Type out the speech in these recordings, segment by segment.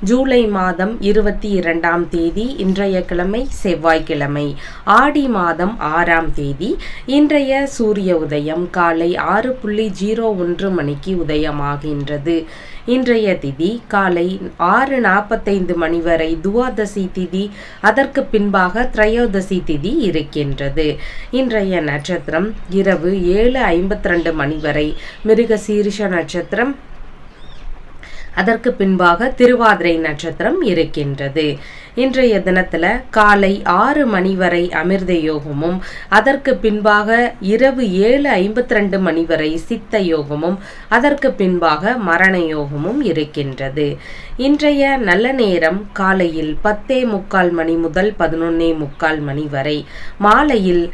ஜூலை மாதம் இருபத்தி இரண்டாம் தேதி இன்றைய கிழமை செவ்வாய்க்கிழமை. ஆடி மாதம் ஆறாம் தேதி இன்றைய சூரிய உதயம் காலை ஆறு புள்ளி ஜீரோ ஒன்று மணிக்கு உதயமாகின்றது. இன்றைய திதி காலை ஆறு நாற்பத்தைந்து மணி வரை துவாதசி திதி அதற்கு பின்பாக திரையோதசி திதி இருக்கின்றது. இன்றைய நட்சத்திரம் இரவு ஏழு ஐம்பத்தி ரெண்டு மணி வரை மிருகசீரிஷ நட்சத்திரம் அதற்கு பின்பாக திருவாதிரை நட்சத்திரம் இருக்கின்றது. இன்றைய தினத்துல காலை ஆறு மணி வரை அமிர்த யோகமும் அதற்கு பின்பாக இரவு ஏழு ஐம்பத்தி ரெண்டு மணி வரை சித்த யோகமும் அதற்கு பின்பாக மரண யோகமும் இருக்கின்றது. இன்றைய நல்ல நேரம் காலையில் பத்தே முக்கால் மணி முதல் பதினொன்னே முக்கால் மணி வரை மாலையில்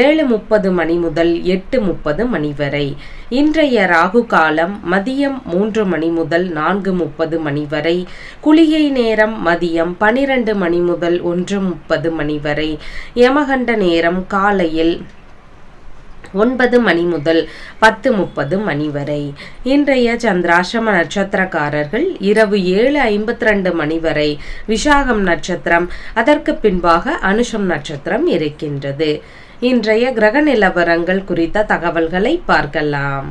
ஏழு முப்பது மணி முதல் எட்டு முப்பது மணி வரை. இன்றைய ராகு காலம் மதியம் மூன்று மணி முதல் நான்கு முப்பது மணி வரை. குளிகை நேரம் மதியம் பனிரெண்டு மணி முதல் ஒன்று முப்பது மணி வரை யமகண்ட நேரம் காலையில் ஒன்பது மணி முதல் பத்து முப்பது மணி வரை. இன்றைய சந்திராசிரம நட்சத்திரக்காரர்கள் இரவு ஏழு ஐம்பத்தி ரெண்டு மணி வரை விசாகம் நட்சத்திரம் அதற்கு பின்பாக அனுஷம் நட்சத்திரம் இருக்கின்றது. இன்றைய கிரக நிலவரங்கள் குறித்த தகவல்களை பார்க்கலாம்.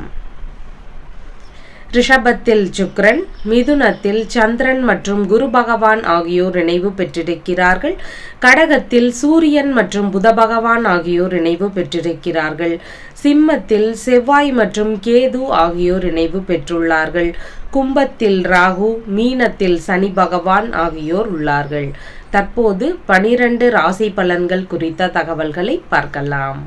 ரிஷபத்தில் சுக்ரன் மிதுனத்தில் சந்திரன் மற்றும் குரு பகவான் ஆகியோர் இணைவு பெற்றிருக்கிறார்கள். கடகத்தில் சூரியன் மற்றும் புத பகவான் ஆகியோர் இணைவு பெற்றிருக்கிறார்கள். சிம்மத்தில் செவ்வாய் மற்றும் கேது ஆகியோர் இணைவு பெற்றுள்ளார்கள். கும்பத்தில் ராகு மீனத்தில் சனி பகவான் ஆகியோர் உள்ளார்கள். தற்போது பனிரெண்டு ராசி பலன்கள் குறித்த தகவல்களை பார்க்கலாம்.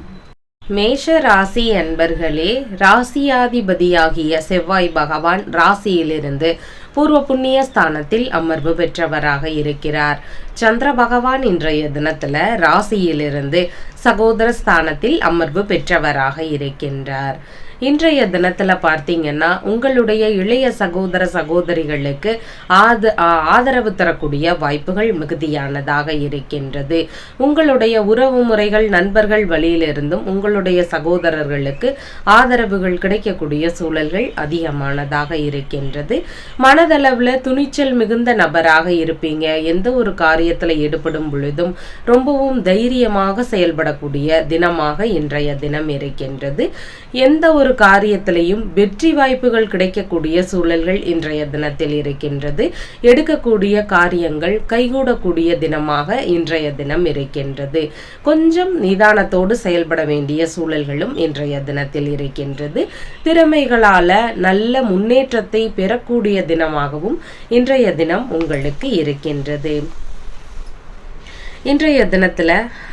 மேஷ ராசி அன்பர்களே ராசியாதிபதியாகிய செவ்வாய் பகவான் ராசியிலிருந்து பூர்வ புண்ணிய ஸ்தானத்தில் அமர்வு பெற்றவராக இருக்கிறார். சந்திர பகவான் இன்றைய தினத்துல ராசியிலிருந்து சகோதர ஸ்தானத்தில் அமர்வு பெற்றவராக இருக்கின்றார். இன்றைய தினத்தில் பார்த்தீங்கன்னா உங்களுடைய இளைய சகோதர சகோதரிகளுக்கு ஆத ஆதரவு தரக்கூடிய வாய்ப்புகள் மிகுதியானதாக இருக்கின்றது. உங்களுடைய உறவு முறைகள் நண்பர்கள் வழியிலிருந்தும் உங்களுடைய சகோதரர்களுக்கு ஆதரவுகள் கிடைக்கக்கூடிய சூழல்கள் அதிகமானதாக இருக்கின்றது. மனதளவில் துணிச்சல் மிகுந்த நபராக இருப்பீங்க. எந்த ஒரு காரியத்தில் ஈடுபடும் பொழுதும் ரொம்பவும் தைரியமாக செயல்படக்கூடிய தினமாக இன்றைய தினம் இருக்கின்றது. எந்த ஒரு காரியத்திலையும் வெற்றி வாய்ப்புகள் கிடைக்கக்கூடிய சூழல்கள் இன்றைய தினத்தில் இருக்கின்றது. எடுக்கக்கூடிய காரியங்கள் கைகூடக்கூடிய தினமாக இன்றைய தினம் இருக்கின்றது. கொஞ்சம் நிதானத்தோடு செயல்பட வேண்டிய சூழல்களும் இன்றைய தினத்தில் இருக்கின்றது. திறமைகளால நல்ல முன்னேற்றத்தை பெறக்கூடிய தினமாகவும் இன்றைய தினம் உங்களுக்கு இருக்கின்றது. இன்றைய தினத்தில்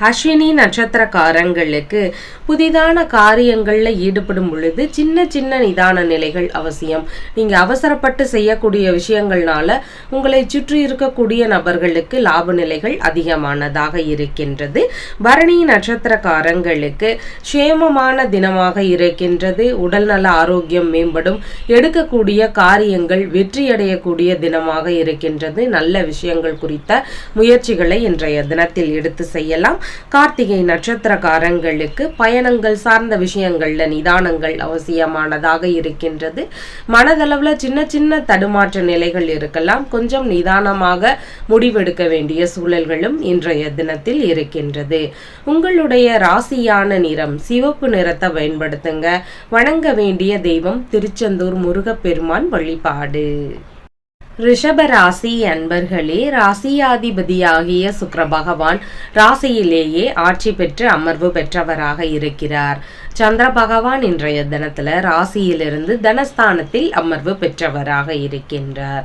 அஸ்வினி நட்சத்திரக்காரங்களுக்கு புதிதான காரியங்களில் ஈடுபடும் பொழுது சின்ன சின்ன நிதான நிலைகள் அவசியம். நீங்கள் அவசரப்பட்டு செய்யக்கூடிய விஷயங்கள்னால உங்களை சுற்றி இருக்கக்கூடிய நபர்களுக்கு லாப நிலைகள் அதிகமானதாக இருக்கின்றது. பரணி நட்சத்திரக்காரங்களுக்கு சேமமான தினமாக இருக்கின்றது. உடல்நல ஆரோக்கியம் மேம்படும். எடுக்கக்கூடிய காரியங்கள் வெற்றியடையக்கூடிய தினமாக இருக்கின்றது. நல்ல விஷயங்கள் குறித்த முயற்சிகளை இன்றைய தினம் தினத்தில் எடுத்து செய்யலாம். கார்த்திகை நட்சத்திரக்காரங்களுக்கு பயணங்கள் சார்ந்த விஷயங்கள்ல நிதானங்கள் அவசியமானதாக இருக்கின்றது. மனதளவில் சின்ன சின்ன தடுமாற்ற நிலைகள் இருக்கலாம். கொஞ்சம் நிதானமாக முடிவெடுக்க வேண்டிய சூழல்களும் இன்றைய தினத்தில் இருக்கின்றது. உங்களுடைய ராசியான நிறம் சிவப்பு நிறத்தை பயன்படுத்துங்க. வணங்க வேண்டிய தெய்வம் திருச்செந்தூர் முருகப்பெருமான் வழிபாடு. ரிஷப ராசி அன்பர்களே ராசியாதிபதியாகிய சுக்கர பகவான் ராசியிலேயே ஆட்சி பெற்று அமர்வு பெற்றவராக இருக்கிறார். சந்திர பகவான் இன்றைய தினத்துல ராசியிலிருந்து தனஸ்தானத்தில் அமர்வு பெற்றவராக இருக்கின்றார்.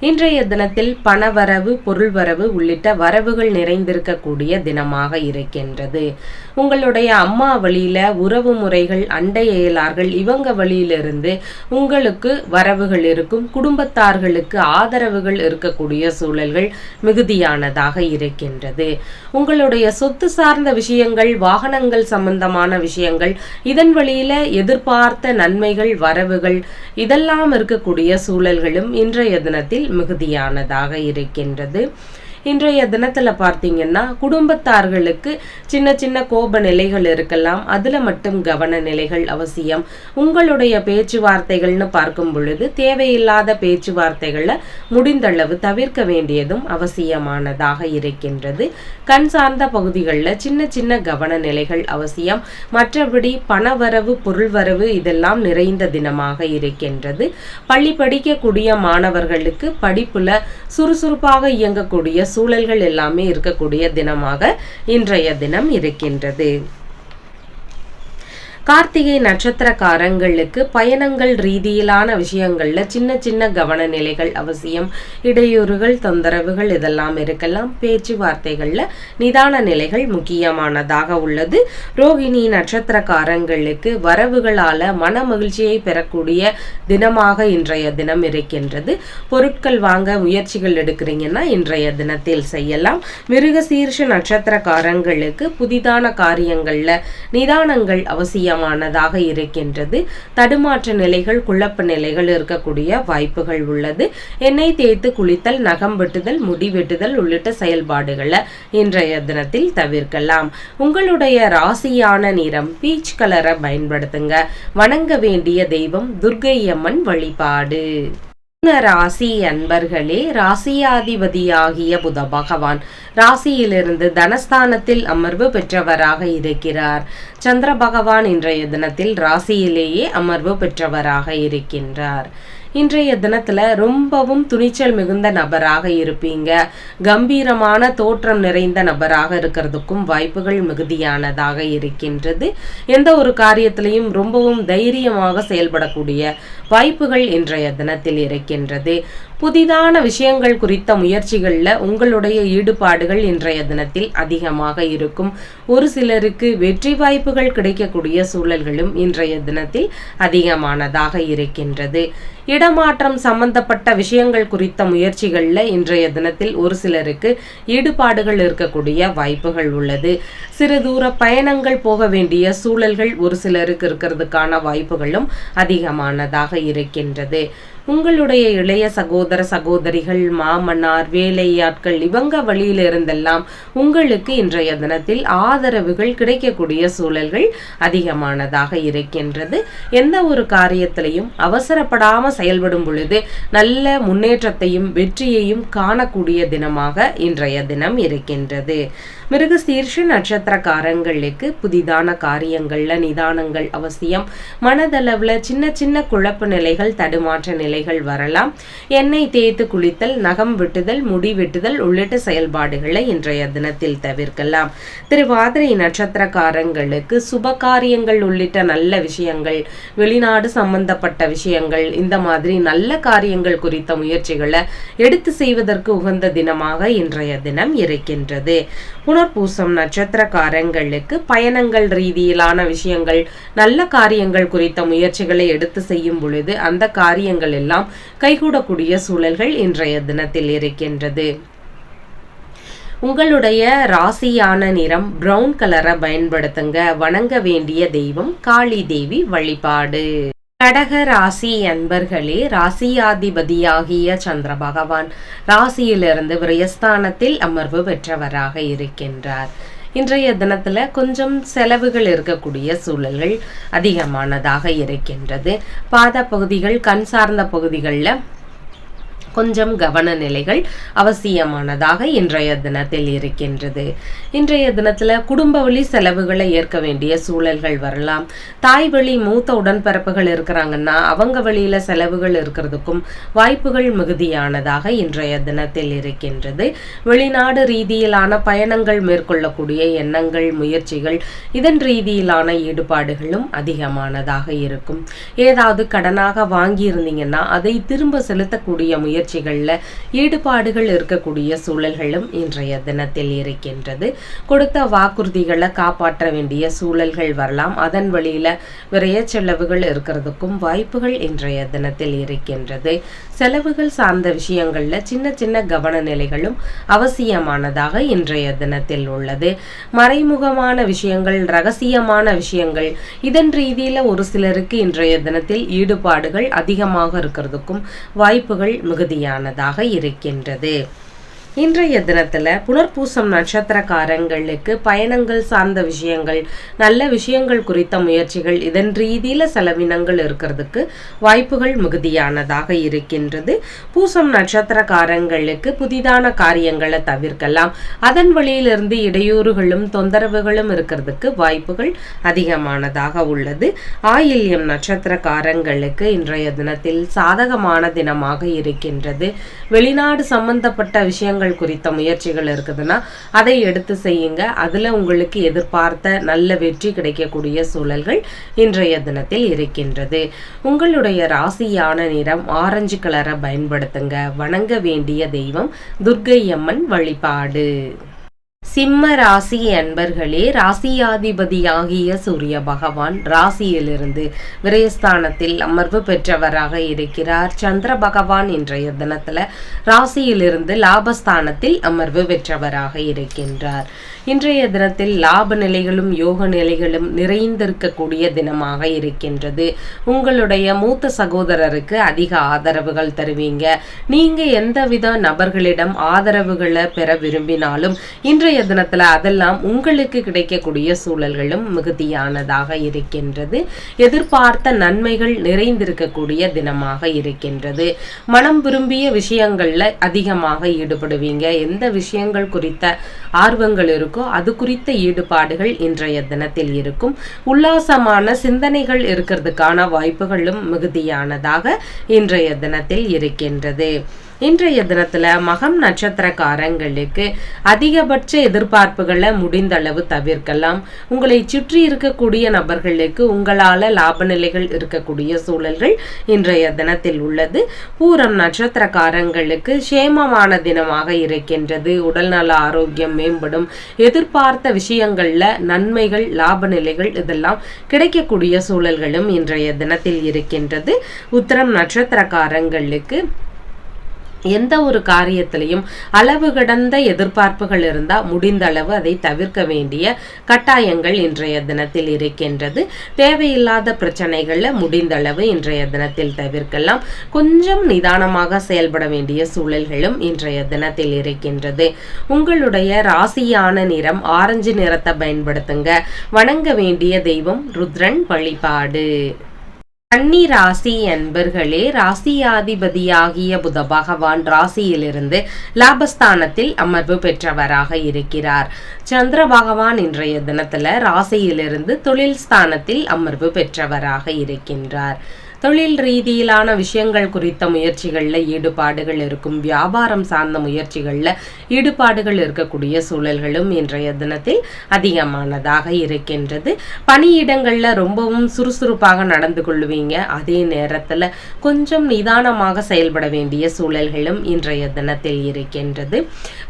இன்றைய தினத்தில் பணவரவு பொருள்வரவு உள்ளிட்ட வரவுகள் நிறைந்திருக்கக்கூடிய தினமாக இருக்கின்றது. உங்களுடைய அம்மா வழியில உறவு முறைகள் அண்டை இயலார்கள் இவங்க வழியிலிருந்து உங்களுக்கு வரவுகள் இருக்கும். குடும்பத்தார்களுக்கு ஆதரவுகள் இருக்கக்கூடிய சூழல்கள் மிகுதியானதாக இருக்கின்றது. உங்களுடைய சொத்து சார்ந்த விஷயங்கள் வாகனங்கள் சம்பந்தமான விஷயங்கள் இதன் வழியில எதிர்பார்த்த நன்மைகள் வரவுகள் இதெல்லாம் இருக்கக்கூடிய சூழல்களும் இன்றைய தினத்தில் மிகுதியானதாக இருக்கின்றது. இன்றைய தினத்தில் பார்த்தீங்கன்னா குடும்பத்தார்களுக்கு சின்ன சின்ன கோப நிலைகள் இருக்கலாம். அதில் மட்டும் கவன நிலைகள் அவசியம். உங்களுடைய பேச்சுவார்த்தைகள்னு பார்க்கும் பொழுது தேவையில்லாத பேச்சுவார்த்தைகளை முடிந்தளவு தவிர்க்க வேண்டியதும் அவசியமானதாக இருக்கின்றது. கண் சார்ந்த பகுதிகளில் சின்ன சின்ன கவன நிலைகள் அவசியம். மற்றபடி பணவரவு பொருள்வரவு இதெல்லாம் நிறைந்த தினமாக இருக்கின்றது. பள்ளி படிக்கக்கூடிய மாணவர்களுக்கு படிப்புல சுறுசுறுப்பாக இயங்கக்கூடிய சூழல்கள் எல்லாமே இருக்கக்கூடிய தினமாக இன்றைய தினம் இருக்கின்றது. கார்த்திகை நட்சத்திரக்காரங்களுக்கு பயணங்கள் ரீதியிலான விஷயங்கள்ல சின்ன சின்ன கவன நிலைகள் அவசியம். இடையூறுகள் தொந்தரவுகள் இதெல்லாம் இருக்கலாம். பேச்சுவார்த்தைகளில் நிதான நிலைகள் முக்கியமானதாக உள்ளது. ரோகிணி நட்சத்திரக்காரங்களுக்கு வரவுகளால மன மகிழ்ச்சியை பெறக்கூடிய தினமாக இன்றைய தினம் இருக்கின்றது. பொருட்கள் வாங்க முயற்சிகள் எடுக்கிறீங்கன்னா இன்றைய தினத்தில் செய்யலாம். மிருகசீர்ஷ நட்சத்திரக்காரங்களுக்கு புதிதான காரியங்கள்ல நிதானங்கள் அவசியம். முக்கியமானதாக இருக்கின்றது. தடுமாற்ற நிலைகள் குழப்ப நிலைகள் இருக்கக்கூடிய வாய்ப்புகள் உள்ளது. எண்ணெய் தேய்த்து குளித்தல் நகம் வெட்டுதல் முடி வெட்டுதல் உள்ளிட்ட செயல்பாடுகளை இன்றைய தினத்தில் தவிர்க்கலாம். உங்களுடைய ராசியான நிறம் பீச் கலரை பயன்படுத்துங்க. வணங்க வேண்டிய தெய்வம் துர்கை அம்மன் வழிபாடு. ராசி அன்பர்களே ராசியாதிபதியாகிய புத பகவான் ராசியிலிருந்து தனஸ்தானத்தில் அமர்வு பெற்றவராக இருக்கிறார். சந்திர பகவான் இன்றைய தினத்தில் ராசியிலேயே அமர்வு பெற்றவராக இருக்கின்றார். இன்றைய தினத்துல ரொம்பவும் துணிச்சல் மிகுந்த நபராக இருப்பீங்க. கம்பீரமான தோற்றம் நிறைந்த நபராக இருக்கிறதுக்கும் வாய்ப்புகள் மிகுதியானதாக இருக்கின்றது. எந்த ஒரு காரியத்திலையும் ரொம்பவும் தைரியமாக செயல்படக்கூடிய வாய்ப்புகள் இன்றைய தினத்தில் இருக்கின்றது. புதிதான விஷயங்கள் குறித்த முயற்சிகளில் உங்களுடைய ஈடுபாடுகள் இன்றைய தினத்தில் அதிகமாக இருக்கும். ஒரு சிலருக்கு வெற்றி வாய்ப்புகள் கிடைக்கக்கூடிய சூழல்களும் இன்றைய தினத்தில் அதிகமானதாக இருக்கின்றது. இடமாற்றம் சம்பந்தப்பட்ட விஷயங்கள் குறித்த முயற்சிகளில் இன்றைய தினத்தில் ஒரு சிலருக்கு ஈடுபாடுகள் இருக்கக்கூடிய வாய்ப்புகள் உள்ளது. சிறு தூர பயணங்கள் போக வேண்டிய சூழல்கள் ஒரு சிலருக்கு இருக்கிறதுக்கான வாய்ப்புகளும் அதிகமானதாக இருக்கின்றது. உங்களுடைய இளைய சகோதர சகோதரிகள் மாமனார் வேலையாட்கள் இவங்க வழியிலிருந்தெல்லாம் உங்களுக்கு இன்றைய தினத்தில் ஆதரவுகள் கிடைக்கக்கூடிய சூழல்கள் அதிகமானதாக இருக்கின்றது. எந்த ஒரு காரியத்திலையும் அவசரப்படாம செயல்படும் பொழுது நல்ல முன்னேற்றத்தையும் வெற்றியையும் காணக்கூடிய தினமாக இன்றைய தினம் இருக்கின்றது. மிருகசீர்ஷ நட்சத்திரக்காரங்களுக்கு புதிதான காரியங்கள்ல நிதானங்கள் அவசியம். மனதளவுல சின்ன சின்ன குழப்ப நிலைகள் தடுமாற்ற நிலைகள் வரலாம். எண்ணெய் தேய்த்து குளித்தல் நகம் வெட்டுதல் முடி வெட்டுதல் உள்ளிட்ட செயல்பாடுகளை இன்றைய தினத்தில் தவிர்க்கலாம். திருவாதிரை நட்சத்திரக்காரங்களுக்கு சுப காரியங்கள் உள்ளிட்ட நல்ல விஷயங்கள் வெளிநாடு சம்பந்தப்பட்ட விஷயங்கள் இந்த மாதிரி நல்ல காரியங்கள் குறித்த முயற்சிகளை எடுத்து செய்வதற்கு உகந்த தினமாக இன்றைய தினம் இருக்கின்றது. புனர்பூசம் நட்சத்திரக்காரங்களுக்கு பயணங்கள் ரீதியிலான விஷயங்கள் நல்ல காரியங்கள் குறித்த முயற்சிகளை எடுத்து செய்யும் பொழுது அந்த காரியங்கள் எல்லாம் கைகூடக்கூடிய சூழல்கள் இன்றைய தினத்தில் இருக்கின்றது. உங்களுடைய ராசியான நிறம் பிரவுன் கலரை பயன்படுத்துங்க. வணங்க வேண்டிய தெய்வம் காளி தேவி வழிபாடு. கடக ராசி அன்பர்களே ராசியாதிபதியாகிய சந்திர பகவான் ராசியிலிருந்து விரயஸ்தானத்தில் அமர்வு பெற்றவராக இருக்கின்றார். இன்றைய தினத்துல கொஞ்சம் செலவுகள் இருக்கக்கூடிய சூழல்கள் அதிகமானதாக இருக்கின்றது. பாத பகுதிகள் கண் சார்ந்த பகுதிகளில் கொஞ்சம் கவன நிலைகள் அவசியமானதாக இன்றைய தினத்தில் இருக்கின்றது. இன்றைய தினத்தில் குடும்ப வழி செலவுகளை ஏற்க வேண்டிய சூழல்கள் வரலாம். தாய் வழி மூத்த உடன்பிறப்புகள் இருக்கிறாங்கன்னா அவங்க வழியில செலவுகள் இருக்கிறதுக்கும் வாய்ப்புகள் மிகுதியானதாக இன்றைய தினத்தில் இருக்கின்றது. வெளிநாடு ரீதியிலான பயணங்கள் மேற்கொள்ளக்கூடிய எண்ணங்கள் முயற்சிகள் இதன் ரீதியிலான ஈடுபாடுகளும் அதிகமானதாக இருக்கும். ஏதாவது கடனாக வாங்கி இருந்தீங்கன்னா அதை திரும்ப செலுத்தக்கூடிய முயற்சி முயற்சிகளில் ஈடுபாடுகள் இருக்கக்கூடிய சூழல்களும் இன்றைய தினத்தில் இருக்கின்றது. கொடுத்த வாக்குறுதிகளை காப்பாற்ற வேண்டிய சூழல்கள் வரலாம். அதன் வழியில் விரைய செலவுகள் இருக்கிறதுக்கும் வாய்ப்புகள் இன்றைய தினத்தில் இருக்கின்றது. செலவுகள் சார்ந்த விஷயங்களில் சின்ன சின்ன கவன நிலைகளும் அவசியமானதாக இன்றைய தினத்தில் உள்ளது. மறைமுகமான விஷயங்கள் ரகசியமான விஷயங்கள் இதன் ரீதியில் ஒரு சிலருக்கு இன்றைய தினத்தில் ஈடுபாடுகள் அதிகமாக இருக்கிறதுக்கும் வாய்ப்புகள் மிகுதியானதாக இருக்கின்றது. இன்றைய தினத்தில் புனர்பூசம் நட்சத்திரக்காரங்களுக்கு பயணங்கள் சார்ந்த விஷயங்கள் நல்ல விஷயங்கள் குறித்த முயற்சிகள் இதன் ரீதியில் செலவினங்கள் இருக்கிறதுக்கு வாய்ப்புகள் மிகுதியானதாக இருக்கின்றது. பூசம் நட்சத்திரக்காரங்களுக்கு புதிதான காரியங்களை தவிர்க்கலாம். அதன் வழியிலிருந்து இடையூறுகளும் தொந்தரவுகளும் இருக்கிறதுக்கு வாய்ப்புகள் அதிகமானதாக உள்ளது. ஆயில்யம் நட்சத்திரக்காரங்களுக்கு இன்றைய தினத்தில் சாதகமான தினமாக இருக்கின்றது. வெளிநாடு சம்பந்தப்பட்ட விஷயங்கள் குறித்த முயற்சிகள் இருக்குதுன்னா அதை எடுத்து செய்யுங்க. அதில் உங்களுக்கு எதிர்பார்த்த நல்ல வெற்றி கிடைக்கக்கூடிய சூழல்கள் இன்றைய தினத்தில் இருக்கின்றது. உங்களுடைய ராசியான நிறம் ஆரஞ்சு கலரை பயன்படுத்துங்க. வணங்க வேண்டிய தெய்வம் துர்க்கை அம்மன் வழிபாடு. சிம்ம ராசி அன்பர்களே ராசியாதிபதியாகிய சூரிய பகவான் ராசியிலிருந்து விரயஸ்தானத்தில் அமர்வு பெற்றவராக இருக்கிறார். சந்திர பகவான் இன்றைய தினத்துல ராசியிலிருந்து லாபஸ்தானத்தில் அமர்வு பெற்றவராக இருக்கின்றார். இன்றைய தினத்தில் லாப நிலைகளும் யோக நிலைகளும் நிறைந்திருக்கக்கூடிய தினமாக இருக்கின்றது. உங்களுடைய மூத்த சகோதரருக்கு அதிக ஆதரவுகள் தருவீங்க. நீங்க எந்தவித நபர்களிடம் ஆதரவுகளை பெற விரும்பினாலும் இன்றைய தினத்துல அதெல்லாம் உங்களுக்கு கிடைக்கக்கூடிய சூழல்களும் மிகுதியானதாக இருக்கின்றது. எதிர்பார்த்த நன்மைகள் நிறைந்திருக்கக்கூடிய தினமாக இருக்கின்றது. மனம் விரும்பிய விஷயங்கள்ல அதிகமாக ஈடுபடுவீங்க. எந்த விஷயங்கள் குறித்த ஆர்வங்கள் இருக்கோ அது குறித்த ஈடுபாடுகள் இன்றைய தினத்தில் இருக்கும். உல்லாசமான சிந்தனைகள் இருக்கிறதுக்கான வாய்ப்புகளும் மிகுதியானதாக இன்றைய தினத்தில் இருக்கின்றது. இன்றைய தினத்துல மகம் நட்சத்திரக்காரங்களுக்கு அதிகபட்ச எதிர்பார்ப்புகளை முடிந்த அளவு தவிர்க்கலாம். உங்களை சுற்றி இருக்கக்கூடிய நபர்களுக்கு உங்களால லாப நிலைகள் இருக்கக்கூடிய சூழல்கள் இன்றைய தினத்தில் உள்ளது. பூரம் நட்சத்திரக்காரங்களுக்கு சேமமான தினமாக இருக்கின்றது. உடல்நல ஆரோக்கியம் மேம்படும். எதிர்பார்த்த விஷயங்கள்ல நன்மைகள் லாப நிலைகள் இதெல்லாம் கிடைக்கக்கூடிய சூழல்களும் இன்றைய தினத்தில் இருக்கின்றது. உத்தரம் நட்சத்திரக்காரங்களுக்கு எந்த ஒரு காரியத்திலையும் அளவு கடந்த எதிர்பார்ப்புகள் இருந்தால் முடிந்த அளவு அதை தவிர்க்க வேண்டிய கட்டாயங்கள் இன்றைய தினத்தில் இருக்கின்றது. தேவையில்லாத பிரச்சனைகளில் முடிந்த அளவு இன்றைய தினத்தில் தவிர்க்கலாம். கொஞ்சம் நிதானமாக செயல்பட வேண்டிய சூழல்களும் இன்றைய தினத்தில் இருக்கின்றது. உங்களுடைய ராசியான நிறம் ஆரஞ்சு நிறத்தை பயன்படுத்துங்க. வணங்க வேண்டிய தெய்வம் ருத்ரன் வழிபாடு. கன்னி ராசி அன்பர்களே ராசியாதிபதியாகிய புத பகவான் ராசியிலிருந்து லாபஸ்தானத்தில் அமர்வு பெற்றவராக இருக்கிறார். சந்திர பகவான் இன்றைய தினத்துல ராசியிலிருந்து தொழில் ஸ்தானத்தில் அமர்வு பெற்றவராக இருக்கின்றார். தொழில் ரீதியிலான விஷயங்கள் குறித்த முயற்சிகளில் ஈடுபாடுகள் இருக்கும் வியாபாரம் சார்ந்த முயற்சிகளில் ஈடுபாடுகள் இருக்கக்கூடிய சூழல்களும் இன்றைய தினத்தில் அதிகமானதாக இருக்கின்றது. பணியிடங்களில் ரொம்பவும் சுறுசுறுப்பாக நடந்து கொள்வீங்க. அதே நேரத்தில் கொஞ்சம் நிதானமாக செயல்பட வேண்டிய சூழல்களும் இன்றைய தினத்தில் இருக்கின்றது.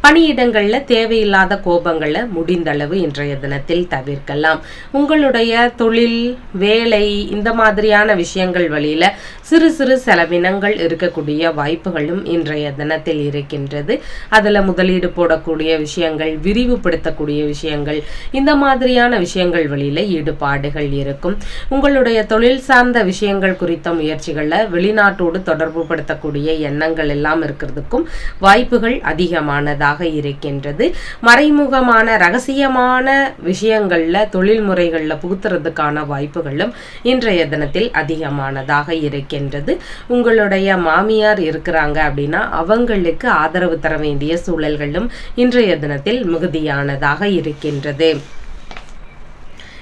பணியிடங்களில் தேவையில்லாத கோபங்களை முடிந்தளவு இன்றைய தினத்தில் தவிர்க்கலாம். உங்களுடைய தொழில் வேலை இந்த மாதிரியான விஷயங்கள் வழியில் சிறு சிறு செலவினங்கள் இருக்கக்கூடிய வாய்ப்புகளும் இன்றைய தினத்தில் இருக்கின்றது. அதுல முதலீடு போடக்கூடிய விஷயங்கள் விரிவுபடுத்தக்கூடிய விஷயங்கள் இந்த மாதிரியான விஷயங்கள் வழியில ஈடுபாடுகள் இருக்கும். உங்களுடைய தொழில் சார்ந்த விஷயங்கள் குறித்த முயற்சிகளில் வெளிநாட்டோடு தொடர்பு படுத்தக்கூடிய எண்ணங்கள் எல்லாம் இருக்கிறதுக்கும் வாய்ப்புகள் அதிகமானதாக இருக்கின்றது. மறைமுகமான ரகசியமான விஷயங்கள்ல தொழில் முறைகளில் புகுத்துறதுக்கான வாய்ப்புகளும் இன்றைய தினத்தில் அதிகமானதாக இருக்கின்றது. உங்களுடைய மாமியார் இருக்கிறாங்க அப்படின்னா அவங்களுக்கு ஆதரவு தர வேண்டிய சூழல்களும் இன்றைய தினத்தில் மிகுதியானதாக இருக்கின்றது.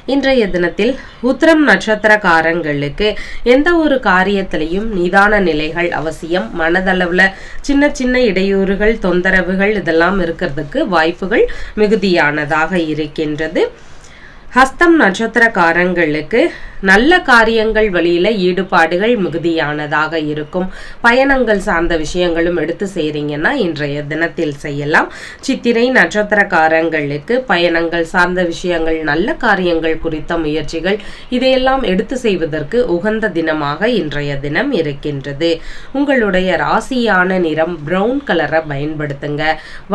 இன்றைய தினத்தில் உத்திரம் நட்சத்திரக்காரங்களுக்கு எந்த ஒரு காரியத்திலையும் நிதான நிலைகள் அவசியம். மனதளவில் சின்ன சின்ன இடையூறுகள் தொந்தரவுகள் இதெல்லாம் இருக்கிறதுக்கு வாய்ப்புகள் மிகுதியானதாக இருக்கின்றது. ஹஸ்தம் நட்சத்திரக்காரங்களுக்கு நல்ல காரியங்கள் வழியில ஈடுபாடுகள் மிகுதியானதாக இருக்கும். பயணங்கள் சார்ந்த விஷயங்களும் எடுத்து செய்கிறீங்கன்னா இன்றைய தினத்தில் செய்யலாம். சித்திரை நட்சத்திரக்காரங்களுக்கு பயணங்கள் சார்ந்த விஷயங்கள் நல்ல காரியங்கள் குறித்த முயற்சிகள் இதையெல்லாம் எடுத்து செய்வதற்கு உகந்த தினமாக இன்றைய தினம் இருக்கின்றது. உங்களுடைய ராசியான நிறம் பிரவுன் கலரை பயன்படுத்துங்க.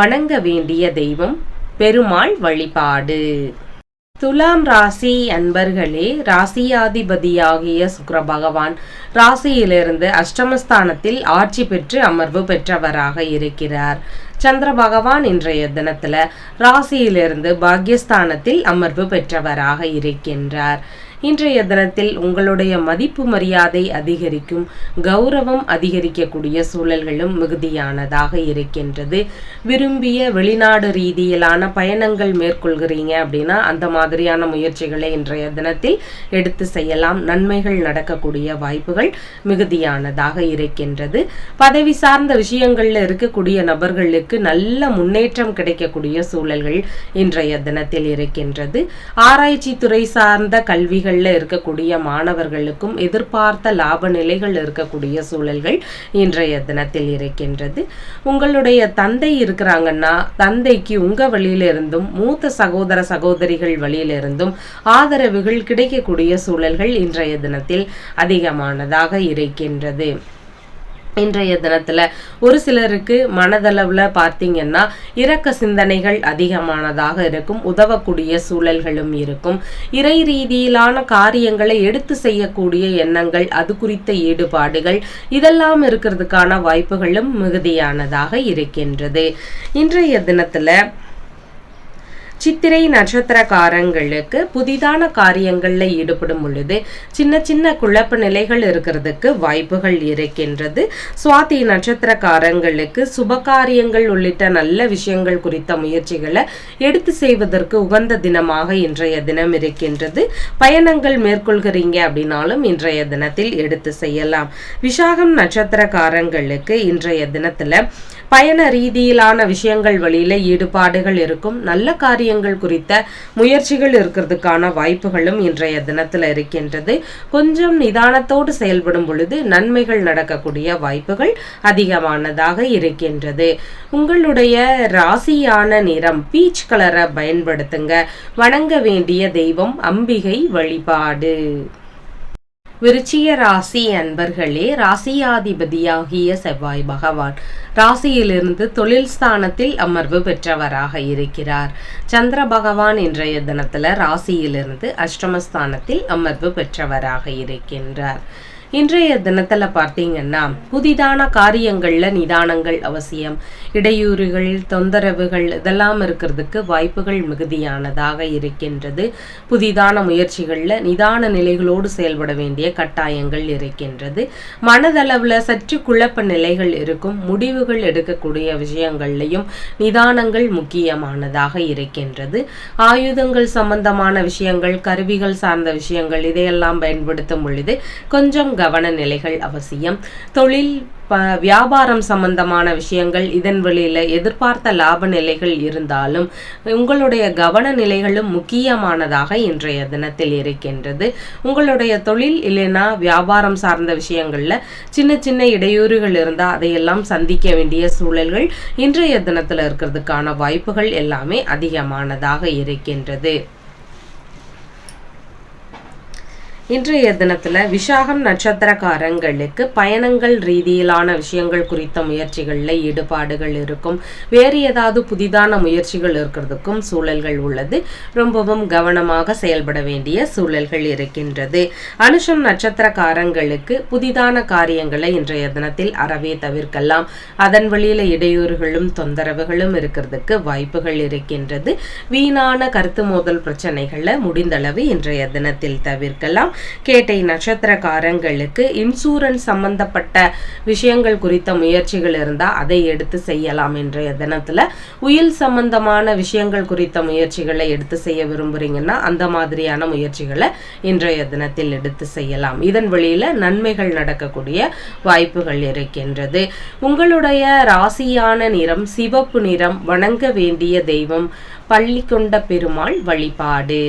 வணங்க வேண்டிய தெய்வம் பெருமாள் வழிபாடு. துலாம் ராசி அன்பர்களே ராசியாதிபதியாகிய சுக்கர பகவான் ராசியிலிருந்து அஷ்டமஸ்தானத்தில் ஆட்சி பெற்று அமர்வு பெற்றவராக இருக்கிறார். சந்திர பகவான் இன்றைய தினத்துல ராசியிலிருந்து பாக்யஸ்தானத்தில் அமர்வு பெற்றவராக இருக்கின்றார். இன்றைய தினத்தில் உங்களுடைய மதிப்பு மரியாதை அதிகரிக்கும் கௌரவம் அதிகரிக்கக்கூடிய சூழல்களும் மிகுதியானதாக இருக்கின்றது. விரும்பிய வெளிநாடு ரீதியிலான பயணங்கள் மேற்கொள்கிறீங்க அப்படின்னா அந்த மாதிரியான முயற்சிகளை இன்றைய தினத்தில் எடுத்து செய்யலாம். நன்மைகள் நடக்கக்கூடிய வாய்ப்புகள் மிகுதியானதாக இருக்கின்றது. பதவி சார்ந்த விஷயங்களில் இருக்கக்கூடிய நபர்களுக்கு நல்ல முன்னேற்றம் கிடைக்கக்கூடிய சூழல்கள் இன்றைய தினத்தில் இருக்கின்றது. ஆராய்ச்சி துறை சார்ந்த கல்விகள் பள்ளிகளில் இருக்கக்கூடிய மாணவர்களுக்கும் எதிர்பார்த்த லாப நிலைகள் இருக்கக்கூடிய சூழல்கள் இன்றைய தினத்தில் இருக்கின்றது. உங்களுடைய தந்தை இருக்கிறாங்கன்னா தந்தைக்கு உங்கள் வழியிலிருந்தும் மூத்த சகோதர சகோதரிகள் வழியிலிருந்தும் ஆதரவுகள் கிடைக்கக்கூடிய சூழல்கள் இன்றைய தினத்தில் அதிகமானதாக இருக்கின்றது. இன்றைய தினத்தில் ஒரு சிலருக்கு மனதளவில் பார்த்தீங்கன்னா இரக்க சிந்தனைகள் அதிகமானதாக இருக்கும் உதவக்கூடிய சூழல்களும் இருக்கும். இறை ரீதியிலான காரியங்களை எடுத்து செய்யக்கூடிய எண்ணங்கள் அது குறித்த ஈடுபாடுகள் இதெல்லாம் இருக்கிறதுக்கான வாய்ப்புகளும் மிகுதியானதாக இருக்கின்றது. இன்றைய தினத்தில் சித்திரை நட்சத்திரக்காரங்களுக்கு புதிதான காரியங்களில் ஈடுபடும் பொழுது சின்ன சின்ன குழப்ப நிலைகள் இருக்கிறதுக்கு வாய்ப்புகள் இருக்கின்றது. சுவாதி நட்சத்திரக்காரங்களுக்கு சுப காரியங்கள் உள்ளிட்ட நல்ல விஷயங்கள் குறித்த முயற்சிகளை எடுத்து செய்வதற்கு உகந்த தினமாக இன்றைய தினம் இருக்கின்றது. பயணங்கள் மேற்கொள்கிறீங்க அப்படின்னாலும் இன்றைய தினத்தில் எடுத்து செய்யலாம். விசாகம் நட்சத்திரக்காரங்களுக்கு இன்றைய தினத்துல பயண ரீதியிலான விஷயங்கள் வழியில ஈடுபாடுகள் இருக்கும். நல்ல காரியங்கள் குறித்த முயற்சிகள் இருக்கிறதுக்கான வாய்ப்புகளும் இன்றைய தினத்துல இருக்கின்றது. கொஞ்சம் நிதானத்தோடு செயல்படும் பொழுது நன்மைகள் நடக்கக்கூடிய வாய்ப்புகள் அதிகமானதாக இருக்கின்றது. உங்களுடைய ராசியான நிறம் பீச் கலரை பயன்படுத்துங்க. வணங்க வேண்டிய தெய்வம் அம்பிகை வழிபாடு. விருச்சிய ராசி அன்பர்களே ராசியாதிபதியாகிய செவ்வாய் பகவான் ராசியிலிருந்து தொழில் ஸ்தானத்தில் அமர்வு பெற்றவராக இருக்கிறார். சந்திர பகவான் இன்றைய தினத்துல ராசியிலிருந்து அஷ்டமஸ்தானத்தில் அமர்வு பெற்றவராக இருக்கின்றார். இன்றைய தினத்தில் பார்த்தீங்கன்னா புதிதான காரியங்களில் நிதானங்கள் அவசியம். இடையூறுகள் தொந்தரவுகள் இதெல்லாம் இருக்கிறதுக்கு வாய்ப்புகள் மிகுதியானதாக இருக்கின்றது. புதிதான முயற்சிகளில் நிதான நிலைகளோடு செயல்பட வேண்டிய கட்டாயங்கள் இருக்கின்றது. மனதளவில் சற்று குழப்ப நிலைகள் இருக்கும். முடிவுகள் எடுக்கக்கூடிய விஷயங்கள்லையும் நிதானங்கள் முக்கியமானதாக இருக்கின்றது. ஆயுதங்கள் சம்பந்தமான விஷயங்கள் கருவிகள் சார்ந்த விஷயங்கள் இதையெல்லாம் பயன்படுத்தும் பொழுது கொஞ்சம் கவன நிலைகள் அவசியம். தொழில் வியாபாரம் சம்பந்தமான விஷயங்கள் இதன் வழியில் எதிர்பார்த்த லாப நிலைகள் இருந்தாலும் உங்களுடைய கவன நிலைகளும் முக்கியமானதாக இன்றைய தினத்தில் இருக்கின்றது. உங்களுடைய தொழில் இல்லைன்னா வியாபாரம் சார்ந்த விஷயங்களில் சின்ன சின்ன இடையூறுகள் இருந்தால் அதையெல்லாம் சந்திக்க வேண்டிய சூழல்கள் இன்றைய தினத்தில் இருக்கிறதுக்கான வாய்ப்புகள் எல்லாமே அதிகமானதாக இருக்கின்றது. இன்றைய தினத்தில் விசாகம் நட்சத்திரக்காரங்களுக்கு பயணங்கள் ரீதியிலான விஷயங்கள் குறித்த முயற்சிகளில் ஈடுபாடுகள் இருக்கும். வேறு ஏதாவது புதிதான முயற்சிகள் இருக்கிறதுக்கும் சூழல்கள் உள்ளது. ரொம்பவும் கவனமாக செயல்பட வேண்டிய சூழல்கள் இருக்கின்றது. அனுஷம் நட்சத்திரக்காரங்களுக்கு புதிதான காரியங்களை இன்றைய தினத்தில் அறவே தவிர்க்கலாம். அதன் வழியில் இடையூறுகளும் தொந்தரவுகளும் இருக்கிறதுக்கு வாய்ப்புகள் இருக்கின்றது. வீணான கருத்து மோதல் பிரச்சனைகளை முடிந்தளவு இன்றைய தினத்தில் தவிர்க்கலாம். கேட்டை நட்சத்திரக்காரங்களுக்கு இன்சூரன்ஸ் சம்பந்தப்பட்ட விஷயங்கள் குறித்த முயற்சிகள் இருந்தால் அதை எடுத்து செய்யலாம் இன்றைய தினத்தில். உயில் சம்பந்தமான விஷயங்கள் குறித்த முயற்சிகளை எடுத்து செய்ய விரும்புகிறீங்கன்னா அந்த மாதிரியான முயற்சிகளை இன்றைய தினத்தில் எடுத்து செய்யலாம். இதன் வழியில் நன்மைகள் நடக்கக்கூடிய வாய்ப்புகள் இருக்கின்றது. உங்களுடைய ராசியான நிறம் சிவப்பு நிறம் வணங்க வேண்டிய தெய்வம் பள்ளி கொண்ட பெருமாள் வழிபாடு.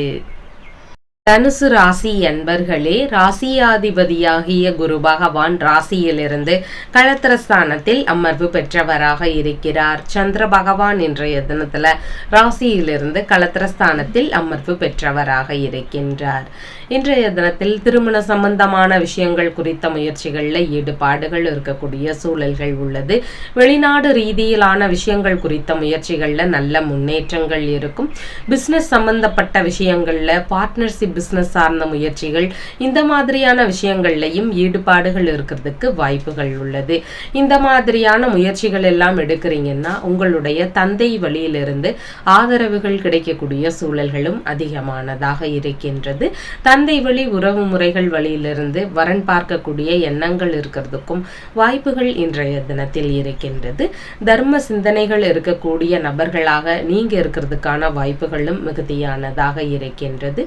தனுசு ராசி அன்பர்களே ராசியாதிபதியாகிய குரு பகவான் ராசியிலிருந்து களத்திரஸ்தானத்தில் அமர்வு பெற்றவராக இருக்கிறார். சந்திர பகவான் இன்றைய தினத்துல ராசியிலிருந்து களத்திரஸ்தானத்தில் அமர்வு பெற்றவராக இருக்கின்றார். இன்றைய தினத்தில் திருமண சம்பந்தமான விஷயங்கள் குறித்த முயற்சிகளில் ஈடுபாடுகள் இருக்கக்கூடிய சூழல்கள் உள்ளது. வெளிநாடு ரீதியிலான விஷயங்கள் குறித்த முயற்சிகளில் நல்ல முன்னேற்றங்கள் இருக்கும். பிஸ்னஸ் சம்பந்தப்பட்ட விஷயங்களில் பார்ட்னர்ஷிப் பிஸ்னஸ் சார்ந்த முயற்சிகள் இந்த மாதிரியான விஷயங்கள்லையும் ஈடுபாடுகள் இருக்கிறதுக்கு வாய்ப்புகள் உள்ளது. இந்த மாதிரியான முயற்சிகள் எல்லாம் எடுக்கிறீங்கன்னா உங்களுடைய தந்தை வழியிலிருந்து ஆதரவுகள் கிடைக்கக்கூடிய சூழல்களும் அதிகமானதாக இருக்கின்றது. தந்தை வழி உறவு முறைகள் வழியிலிருந்து வரன் பார்க்கக்கூடிய எண்ணங்கள் இருக்கிறதுக்கும் வாய்ப்புகள் இன்றைய தினத்தில் இருக்கின்றது. தர்ம சிந்தனைகள் இருக்கக்கூடிய நபர்களாக நீங்க இருக்கிறதுக்கான வாய்ப்புகளும் மிகுதியானதாக இருக்கின்றது.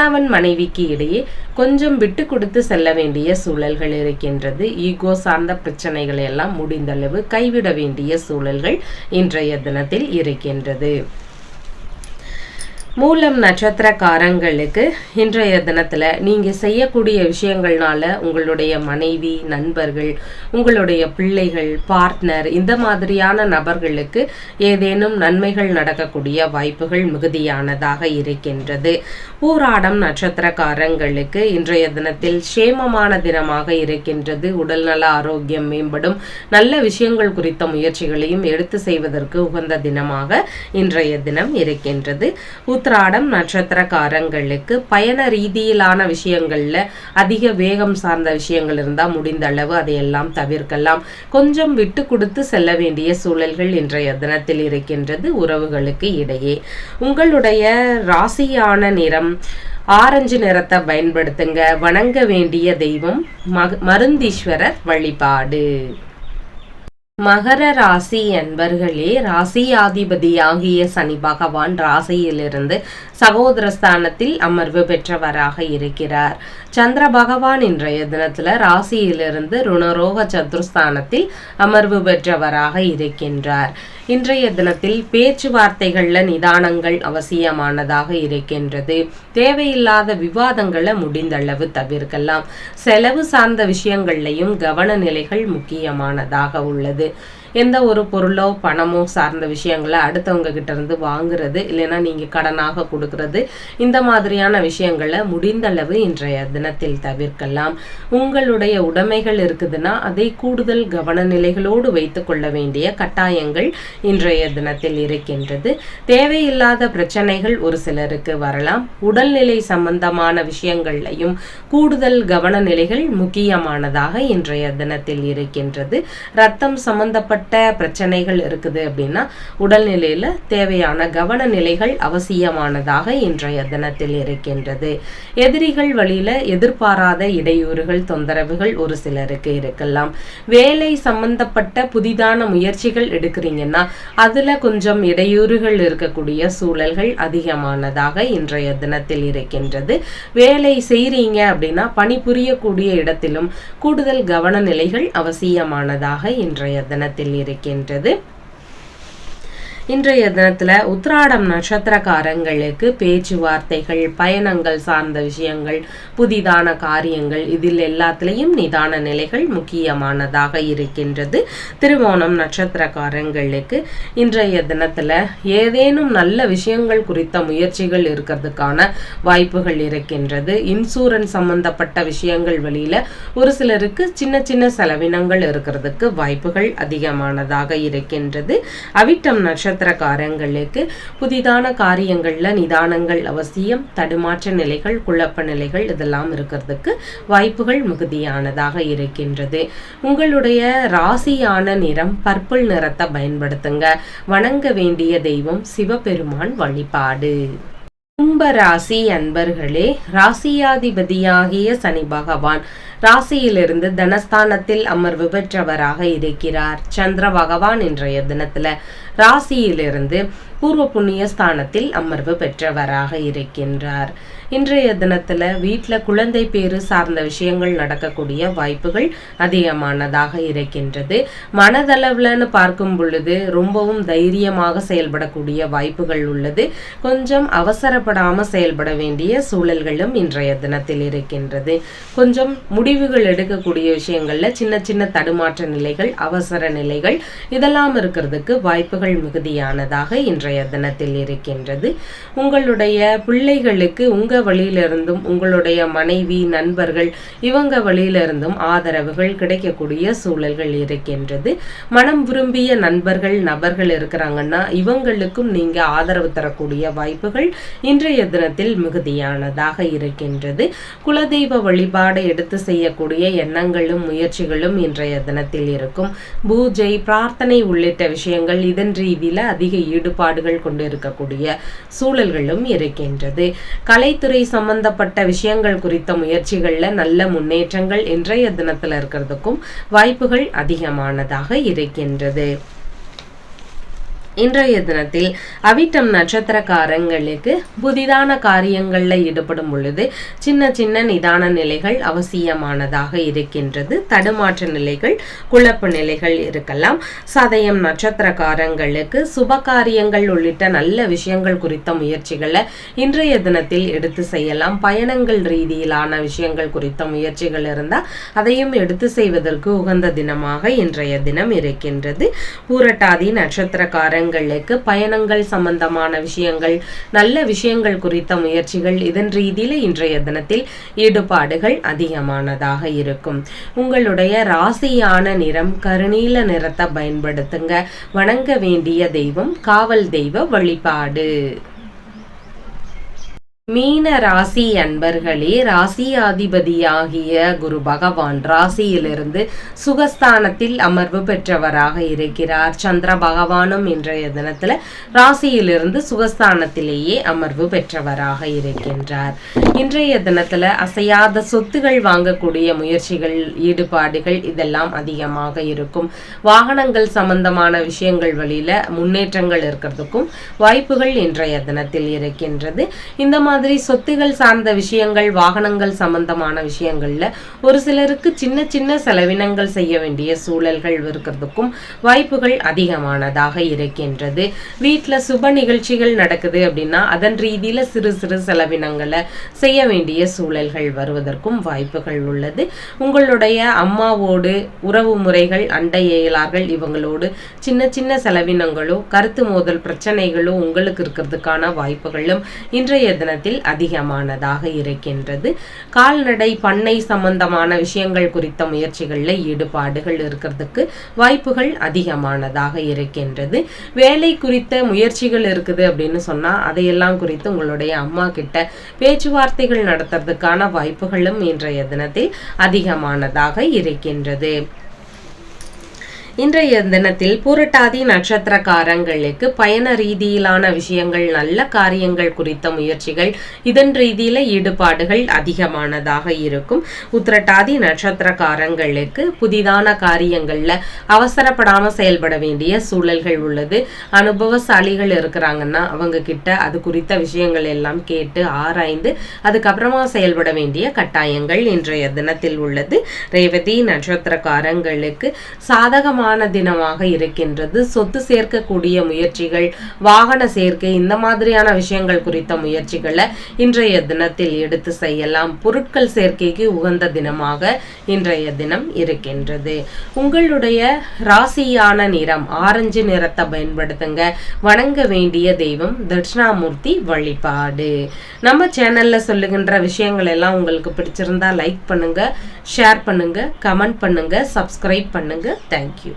கணவன் மனைவிக்கு இடையே கொஞ்சம் விட்டு கொடுத்து செல்ல வேண்டிய சூழல்கள் இருக்கின்றது. ஈகோ சார்ந்த பிரச்சனைகளை எல்லாம் முடிந்தளவு கைவிட வேண்டிய சூழல்கள் இன்றைய தினத்தில் இருக்கின்றது. மூலம் நட்சத்திரக்காரங்களுக்கு இன்றைய தினத்தில் நீங்கள் செய்யக்கூடிய விஷயங்கள்னால உங்களுடைய மனைவி நண்பர்கள் உங்களுடைய பிள்ளைகள் பார்ட்னர் இந்த மாதிரியான நபர்களுக்கு ஏதேனும் நன்மைகள் நடக்கக்கூடிய வாய்ப்புகள் மிகுதியானதாக இருக்கின்றது. ஊராடம் நட்சத்திரக்காரங்களுக்கு இன்றைய தினத்தில் சேமமான தினமாக இருக்கின்றது. உடல்நல ஆரோக்கியம் மேம்படும். நல்ல விஷயங்கள் குறித்த முயற்சிகளையும் எடுத்து செய்வதற்கு உகந்த தினமாக இன்றைய தினம் இருக்கின்றது. உத்திராடம் நட்சத்திரக்காரங்களுக்கு பயண ரீதியிலான விஷயங்களில் அதிக வேகம் சார்ந்த விஷயங்கள் இருந்தால் முடிந்த அளவு அதையெல்லாம் தவிர்க்கலாம். கொஞ்சம் விட்டு கொடுத்து செல்ல வேண்டிய சூழல்கள் இன்றைய தினத்தில் இருக்கின்றது உறவுகளுக்கு இடையே. உங்களுடைய ராசியான நிறம் ஆரஞ்சு நிறத்தை பயன்படுத்துங்க. வணங்க வேண்டிய தெய்வம் மருந்தீஸ்வரர் வழிபாடு. மகர ராசி என்பர்களே ராசியாதிபதியாகிய சனி பகவான் ராசியிலிருந்து சகோதரஸ்தானத்தில் அமர்வு பெற்றவராக இருக்கிறார். சந்திர பகவான் இன்றைய தினத்துல ராசியிலிருந்து ருணரோக சதுர்ஸ்தானத்தில் அமர்வு பெற்றவராக இருக்கின்றார். இன்றைய தினத்தில் பேச்சுவார்த்தைகள்ல நிதானங்கள் அவசியமானதாக இருக்கின்றது. தேவையில்லாத விவாதங்களை முடிந்தளவு தவிர்க்கலாம். செலவு சார்ந்த விஷயங்கள்லையும் கவன நிலைகள் முக்கியமானதாக உள்ளது. எந்த ஒரு பொருளோ பணமோ சார்ந்த விஷயங்களை அடுத்தவங்க கிட்ட இருந்து வாங்குறது இல்லைன்னா நீங்க கடனாக கொடுக்கறது இந்த மாதிரியான விஷயங்களை முடிந்தளவு இன்றைய தினத்தில் தவிர்க்கலாம். உங்களுடைய உடைமைகள் இருக்குதுன்னா அதை கூடுதல் கவன நிலைகளோடு வைத்து கொள்ள வேண்டிய கட்டாயங்கள் இன்றைய தினத்தில் இருக்கின்றது. தேவையில்லாத பிரச்சனைகள் ஒரு சிலருக்கு வரலாம். உடல்நிலை சம்பந்தமான விஷயங்கள்லையும் கூடுதல் கவன நிலைகள் முக்கியமானதாக இன்றைய தினத்தில் இருக்கின்றது. ரத்தம் சம்பந்தப்பட்ட ஏகப்பட்ட பிரச்சனைகள் இருக்குது அப்படின்னா உடல்நிலையில தேவையான கவன நிலைகள் அவசியமானதாக இன்றைய தினத்தில் இருக்கின்றது. எதிரிகள் வழியில எதிர்பாராத இடையூறுகள் தொந்தரவுகள் ஒரு சிலருக்கு இருக்கலாம். வேலை சம்பந்தப்பட்ட புதிதான முயற்சிகள் எடுக்கிறீங்கன்னா அதுல கொஞ்சம் இடையூறுகள் இருக்கக்கூடிய சூழல்கள் அதிகமானதாக இன்றைய தினத்தில் இருக்கின்றது. வேலை செய்கிறீங்க அப்படின்னா பணிபுரியக்கூடிய இடத்திலும் கூடுதல் கவன நிலைகள் அவசியமானதாக இன்றைய தினத்தில் இருக்கின்றது. இன்றைய தினத்துல உத்ராடம் நட்சத்திரக்காரங்களுக்கு பேச்சுவார்த்தைகள் பயணங்கள் சார்ந்த விஷயங்கள் புதிதான காரியங்கள் இதில் எல்லாத்திலையும் நிதான நிலைகள் முக்கியமானதாக இருக்கின்றது. திருவோணம் நட்சத்திரக்காரங்களுக்கு இன்றைய தினத்துல ஏதேனும் நல்ல விஷயங்கள் குறித்த முயற்சிகள் இருக்கிறதுக்கான வாய்ப்புகள் இருக்கின்றது. இன்சூரன்ஸ் சம்பந்தப்பட்ட விஷயங்கள் வழியில ஒரு சிலருக்கு சின்ன சின்ன செலவினங்கள் இருக்கிறதுக்கு வாய்ப்புகள் அதிகமானதாக இருக்கின்றது. அவிட்டம் நட்சத்திர நட்சத்திரக்காரங்களுக்கு புதிதான காரியங்கள்ல நிதானங்கள் அவசியம் தடுமாற்ற நிலைகள் குழப்ப நிலைகள் இதெல்லாம் இருக்கிறதுக்கு வாய்ப்புகள் மிகுதியானதாக இருக்கின்றது. உங்களுடைய ராசியான நிறம் பர்பிள் நிறத்தை பயன்படுத்துங்க. வணங்க வேண்டிய தெய்வம் சிவபெருமான் வழிபாடு. கும்ப ராசி அன்பர்களே ராசியாதிபதியாகிய சனி பகவான் ராசியிலிருந்து தனஸ்தானத்தில் அமர்வு பெற்றவராக இருக்கிறார். சந்திர பகவான் இன்றைய தினத்துல ராசியிலிருந்து பூர்வ புண்ணிய ஸ்தானத்தில் அமர்வு பெற்றவராக இருக்கின்றார். இன்றைய தினத்துல வீட்டில் குழந்தை பேரு சார்ந்த விஷயங்கள் நடக்கக்கூடிய வாய்ப்புகள் அதிகமானதாக இருக்கின்றது. மனதளவுலன்னு பார்க்கும் பொழுது ரொம்பவும் தைரியமாக செயல்படக்கூடிய வாய்ப்புகள் உள்ளது. கொஞ்சம் அவசரப்படாமல் செயல்பட வேண்டிய சூழல்களும் இன்றைய தினத்தில் இருக்கின்றது. கொஞ்சம் முடி முடிவுகள் எடுக்கக்கூடிய விஷயங்கள்ல சின்ன சின்ன தடுமாற்ற நிலைகள் அவசர நிலைகள் இதெல்லாம் இருக்கிறதுக்கு வாய்ப்புகள் மிகுதியானதாக இன்றைய தினத்தில் இருக்கின்றது. உங்களுடைய பிள்ளைகளுக்கு உங்கள் வழியிலிருந்தும் உங்களுடைய மனைவி நண்பர்கள் இவங்க வழியிலிருந்தும் ஆதரவுகள் கிடைக்கக்கூடிய சூழல்கள் இருக்கின்றது. மனம் விரும்பிய நண்பர்கள் நபர்கள் இருக்கிறாங்கன்னா இவங்களுக்கும் நீங்க ஆதரவு தரக்கூடிய வாய்ப்புகள் இன்றைய தினத்தில் மிகுதியானதாக இருக்கின்றது. குலதெய்வ வழிபாடு எடுத்து செய்யக்கூடிய எண்ணங்களும் முயற்சிகளும் இன்றைய தினத்தில் இருக்கும். பூஜை பிரார்த்தனை உள்ளிட்ட விஷயங்கள் இதன் ரீதியில அதிக ஈடுபாடுகள் கொண்டு இருக்கக்கூடிய சூழல்களும் இருக்கின்றது. கலைத்துறை சம்பந்தப்பட்ட விஷயங்கள் குறித்த முயற்சிகள்ல நல்ல முன்னேற்றங்கள் இன்றைய தினத்தில் இருக்கிறதுக்கும் வாய்ப்புகள் அதிகமானதாக இருக்கின்றது. இன்றைய தினத்தில் அவிட்டம் நட்சத்திரக்காரங்களுக்கு புதிதான காரியங்களில் ஈடுபடும் பொழுது சின்ன சின்ன நிதான நிலைகள் அவசியமானதாக இருக்கின்றது. தடுமாற்ற நிலைகள் குழப்ப நிலைகள் இருக்கலாம். சதயம் நட்சத்திரக்காரங்களுக்கு சுப காரியங்கள் உள்ளிட்ட நல்ல விஷயங்கள் குறித்த முயற்சிகளை இன்றைய தினத்தில் எடுத்து செய்யலாம். பயணங்கள் ரீதியிலான விஷயங்கள் குறித்த முயற்சிகள் இருந்தால் அதையும் எடுத்து செய்வதற்கு உகந்த தினமாக இன்றைய தினம் இருக்கின்றது. பூரட்டாதி நட்சத்திரக்காரங்கள் காரங்களுக்கு பயணங்கள் சம்பந்தமான விஷயங்கள் நல்ல விஷயங்கள் குறித்த முயற்சிகள் இதன் ரீதியில் இன்றைய தினத்தில் ஈடுபாடுகள் அதிகமானதாக இருக்கும். உங்களுடைய ராசியான நிறம் கருநீல நிறத்தை பயன்படுத்துங்க. வணங்க வேண்டிய தெய்வம் காவல் தெய்வ வழிபாடு. மீன ராசி அன்பர்களே ராசியாதிபதியாகிய குரு பகவான் ராசியிலிருந்து சுகஸ்தானத்தில் அமர்வு பெற்றவராக இருக்கிறார். சந்திர பகவானும் இன்றைய தினத்தில் ராசியிலிருந்து சுகஸ்தானத்திலேயே அமர்வு பெற்றவராக இருக்கின்றார். இன்றைய தினத்துல அசையாத சொத்துகள் வாங்கக்கூடிய முயற்சிகள் ஈடுபாடுகள் இதெல்லாம் அதிகமாக இருக்கும். வாகனங்கள் சம்பந்தமான விஷயங்கள் வழியில முன்னேற்றங்கள் இருக்கிறதுக்கும் வாய்ப்புகள் இன்றைய தினத்தில் இருக்கின்றது. இந்த மாதிரி மாதிரி சொத்துகள் சார்ந்த விஷயங்கள் வாகனங்கள் சம்பந்தமான விஷயங்கள்ல ஒரு சிலருக்கு சின்ன சின்ன செலவினங்கள் செய்ய வேண்டிய சூழல்கள் இருக்கிறதுக்கும் வாய்ப்புகள் அதிகமானதாக இருக்கின்றது. வீட்டில் சுப நிகழ்ச்சிகள் நடக்குது அப்படின்னா அதன் ரீதியில் சிறு சிறு செலவினங்களை செய்ய வேண்டிய சூழல்கள் வருவதற்கும் வாய்ப்புகள் உள்ளது. உங்களுடைய அம்மாவோடு உறவு முறைகள் அண்டை இயலார்கள் இவங்களோடு சின்ன சின்ன செலவினங்களோ கருத்து மோதல் பிரச்சனைகளோ உங்களுக்கு இருக்கிறதுக்கான வாய்ப்புகளும் இன்றைய தினத்தில் அதிகமானதாக இருக்கின்றது. கால்நடை பண்ணை சம்பந்தமான விஷயங்கள் குறித்த முயற்சிகளில் ஈடுபாடுகள் இருக்கிறதுக்கு வாய்ப்புகள் அதிகமானதாக இருக்கின்றது. வேலை குறித்த முயற்சிகள் இருக்குது அப்படின்னு சொன்னா அதையெல்லாம் குறித்து உங்களுடைய அம்மா கிட்ட பேச்சுவார்த்தைகள் நடத்துறதுக்கான வாய்ப்புகளும் இன்றைய தினத்தில் அதிகமானதாக இருக்கின்றது. இன்றைய தினத்தில் புரட்டாதி நட்சத்திரக்காரங்களுக்கு பயண ரீதியிலான விஷயங்கள் நல்ல காரியங்கள் குறித்த முயற்சிகள் இதன் ரீதியில ஈடுபாடுகள் அதிகமானதாக இருக்கும். உத்திரட்டாதி நட்சத்திரக்காரங்களுக்கு புதிதான காரியங்கள்ல அவசரப்படாம செயல்பட வேண்டிய சூழல்கள் உள்ளது. அனுபவசாலிகள் இருக்கிறாங்கன்னா அவங்க கிட்ட அது குறித்த விஷயங்கள் எல்லாம் கேட்டு ஆராய்ந்து அதுக்கப்புறமா செயல்பட வேண்டிய கட்டாயங்கள் இன்றைய தினத்தில் உள்ளது. ரேவதி நட்சத்திரக்காரங்களுக்கு சாதகமான தினமாக இருக்கின்றது. சொத்து சேர்க்கக்கூடிய முயற்சிகள் வாகன சேர்க்கை இந்த மாதிரியான விஷயங்கள் குறித்த முயற்சிகளை இன்றைய தினத்தில் எடுத்து செய்யலாம். பொருட்கள் சேர்க்கைக்கு உகந்த தினமாக இன்றைய தினம் இருக்கின்றது. உங்களுடைய ராசியான நிறம் ஆரஞ்சு நிறத்தை பயன்படுத்துங்க. வணங்க வேண்டிய தெய்வம் தட்சிணாமூர்த்தி வழிபாடு. நம்ம சேனல்ல சொல்லுகின்ற விஷயங்கள் எல்லாம் உங்களுக்கு பிடிச்சிருந்தா லைக் பண்ணுங்க ஷேர் பண்ணுங்க கமெண்ட் பண்ணுங்க சப்ஸ்கிரைப் பண்ணுங்க. தேங்க்யூ